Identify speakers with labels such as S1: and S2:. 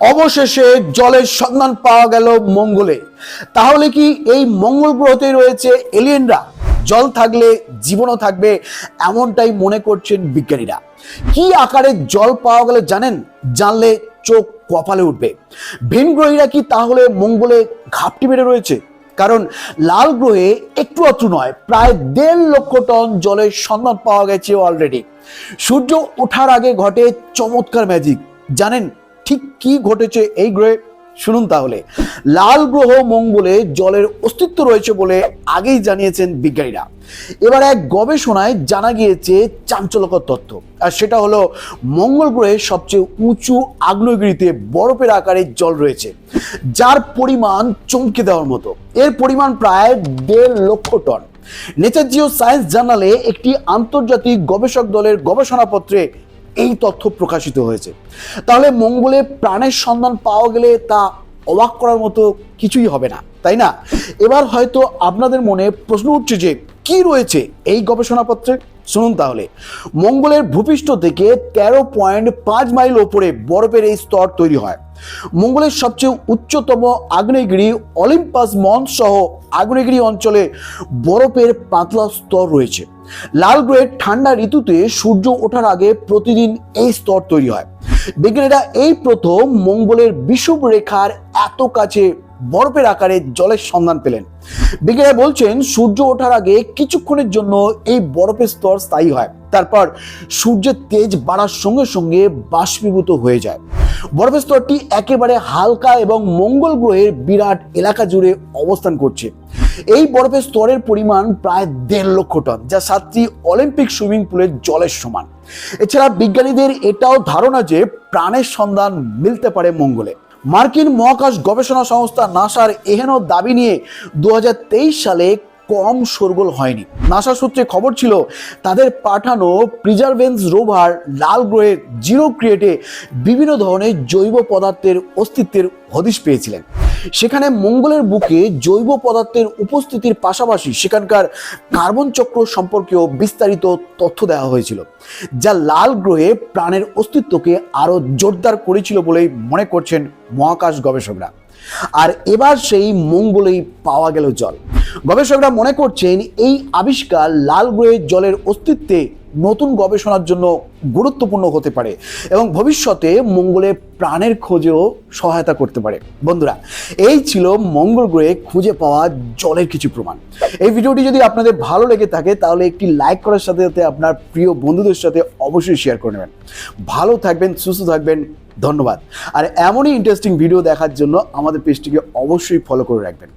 S1: অবশেষে জলের সন্ধান পাওয়া গেল মঙ্গলে। তাহলে কি এই মঙ্গল গ্রহতে রয়েছে এলিয়েনরা? জল থাকলে জীবনও থাকবে, এমনটাই মনে করছেন বিজ্ঞানীরা। কি আকারে জল পাওয়া গেলে জানেন? জানলে চোখ কপালে উঠবে। ভিনগ্রহীরা কি তাহলে মঙ্গলে ঘাপটি বেড়ে রয়েছে? কারণ লাল গ্রহে একটু অত্র নয়, প্রায় দেড় লক্ষ টন জলের সন্ধান পাওয়া গেছে অলরেডি সূর্য ওঠার আগে ঘটে চমৎকার ম্যাজিক জানেন ঠিক কি ঘটেছে এই গ্রহে? শুনুন তাহলে। লাল গ্রহ মঙ্গলে জলের অস্তিত্ব রয়েছে বলে আগেই জানিয়েছেন বিজ্ঞানীরা। এবার এক গবেষণায় জানা গিয়েছে চাঞ্চল্যকর তথ্য। আর সেটা হলো, মঙ্গল গ্রহে সবচেয়ে উঁচু আগ্নেয়গিরিতে বরফের আকারে জল রয়েছে, যার পরিমাণ চমকে দেওয়ার মতো। এর পরিমাণ প্রায় দেড় লক্ষ টন। নেচার জিও সায়েন্স জার্নালে একটি আন্তর্জাতিক গবেষক দলের গবেষণাপত্রে এই তথ্য প্রকাশিত হয়েছে। তাহলে মঙ্গলে প্রাণের সন্ধান পাওয়া গেলে তা অবাক করার মতো কিছুই হবে না, তাই না? এবার হয়তো আপনাদের মনে প্রশ্ন উঠছে যে, কি রয়েছে এই গবেষণাপত্রে? শুনুন তাহলে, মঙ্গলের ভূপৃষ্ঠ থেকে তেরো পয়েন্ট পাঁচ মাইল ওপরে বরফের এই স্তর তৈরি হয়। মঙ্গলের সবচেয়ে উচ্চতম আগ্নেয়গিরি অলিম্পাস মন্স সহ আগ্নেয়গিরি অঞ্চলে বরফের পাতলা স্তর রয়েছে। লাল গ্রহের ঠান্ডা ঋতুতে সূর্য ওঠার আগে প্রতিদিন এই স্তর তৈরি হয়। বিজ্ঞানীরা এই প্রথম মঙ্গলের বিষুব রেখার এত কাছে বরফের আকারে জলের সন্ধান পেলেন। বিজ্ঞানীরা বলছেন, সূর্য ওঠার আগে কিছুক্ষণের জন্য এই বরফের স্তর স্থায়ী হয়। তারপর সূর্যের তেজ বাড়ার সঙ্গে সঙ্গে বাষ্পীভূত হয়ে যায়। বরফের স্তরটি একেবারে হালকা এবং মঙ্গল গ্রহের বিরাট এলাকা জুড়ে অবস্থান করছে। এই বরফের স্তরের পরিমাণ প্রায় দেড় লক্ষ টন, যা সাতটি অলিম্পিক সুইমিং পুলের জলের সমান। এছাড়া বিজ্ঞানীদের এটাও ধারণা যে প্রাণের সন্ধান মিলতে পারে মঙ্গলে। মার্কিন মহাকাশ গবেষণা সংস্থা নাসার এহেন দাবি নিয়ে দু হাজার তেইশ সালে কম শোরগোল হয়নি। নাসা সূত্রে খবর ছিল, তাদের পাঠানো প্রিজার্ভেন্স রোভার লাল গ্রহের জিরো ক্রিয়েটে বিভিন্ন ধরনের জৈব পদার্থের অস্তিত্বের হদিশ পেয়েছিলেন। সেখানে মঙ্গলের বুকে জৈব পদার্থের উপস্থিতির পাশাপাশি সেখানকার কার্বন চক্র সম্পর্কেও বিস্তারিত তথ্য দেওয়া হয়েছিল, যা লাল গ্রহে প্রাণের অস্তিত্বকে আরও জোরদার করেছিল বলেই মনে করছেন মহাকাশ গবেষকরা। আর এবার সেই মঙ্গলেই পাওয়া গেল জল। গবেষকরা মনে করছেন এই আবিষ্কার লাল গ্রহের জলের অস্তিত্বে নতুন গবেষণার জন্য গুরুত্বপূর্ণ হতে পারে এবং ভবিষ্যতে মঙ্গলে প্রাণের খোঁজেও সহায়তা করতে পারে। বন্ধুরা, এই ছিল মঙ্গল গ্রহে খুঁজে পাওয়া জলের কিছু প্রমাণ। এই ভিডিওটি যদি আপনাদের ভালো লেগে থাকে, তাহলে একটি লাইক করার সাথে সাথে আপনার প্রিয় বন্ধুদের সাথে অবশ্যই শেয়ার করে নেবেন। ভালো থাকবেন, সুস্থ থাকবেন, ধন্যবাদ। আর এমনই ইন্টারেস্টিং ভিডিও দেখার জন্য আমাদের পেজটিকে অবশ্যই ফলো করে রাখবেন।